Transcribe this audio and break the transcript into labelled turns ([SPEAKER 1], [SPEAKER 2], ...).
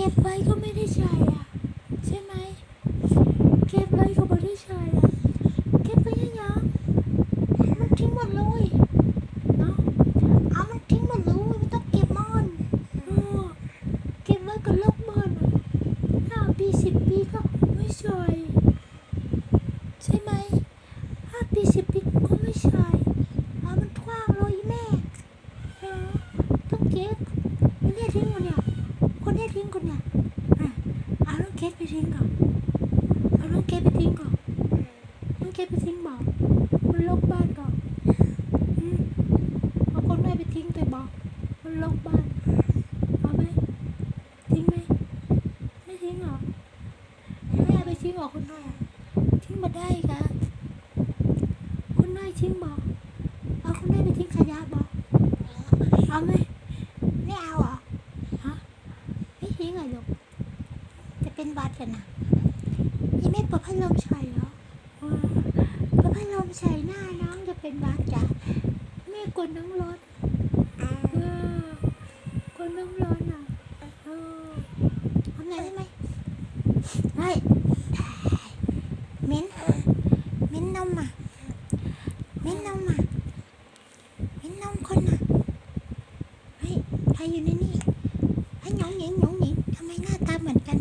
[SPEAKER 1] เก็บไว้ก็ไม่ได้ใช้อะ ใช่ไหม เก็บไว้ก็ไม่ได้ใช้อะ เก็บไว้ยังยังมันทิ้งหมดเลยเนาะเอามันทิ้งหม
[SPEAKER 2] ดเลยไม่ต้องเก็บมัน
[SPEAKER 1] เก็บไว้ก็ลกมันห้าปีสิบปีก็ไม่ใช่ใช่ไหมห้าปีสิบปีก็ไม่ใช่ คุณเนนะเอาลูกเกดไปทิ้งก่อนเอาลูกเกดไปทิ้งก่อนลูกเกดไปทิ้งบอกมันลกบ้านก่อนเอาคนแม่ไปทิ้งแต่บอกมันลกบ้านเอาไหมทิ้งไหมไม่ทิ้งหรอ
[SPEAKER 2] แม่ไ
[SPEAKER 1] ปทิ้งบอกคุนน้อยทิ้งมาได้ค่ะคุนน้อยทิ้งบอก
[SPEAKER 2] วัดกั
[SPEAKER 1] นนะ
[SPEAKER 2] ยังไม่เปิดพัดลมชัยเ
[SPEAKER 1] หรอปิดพัดลมชัยหน้าน้องจะเป็นวัดจ้ะไม่กวนน้องรถกวนน้องร้อนอะทำไงได้ไหม
[SPEAKER 2] เฮ้ยมิ้นมินนมอะมินนมอะมินนมคนอะ
[SPEAKER 1] เฮ้ยใ
[SPEAKER 2] ครอยู่ในนี้ให้หยองหยิงหยองหยิงทำไมหน้าตาเหมือนกัน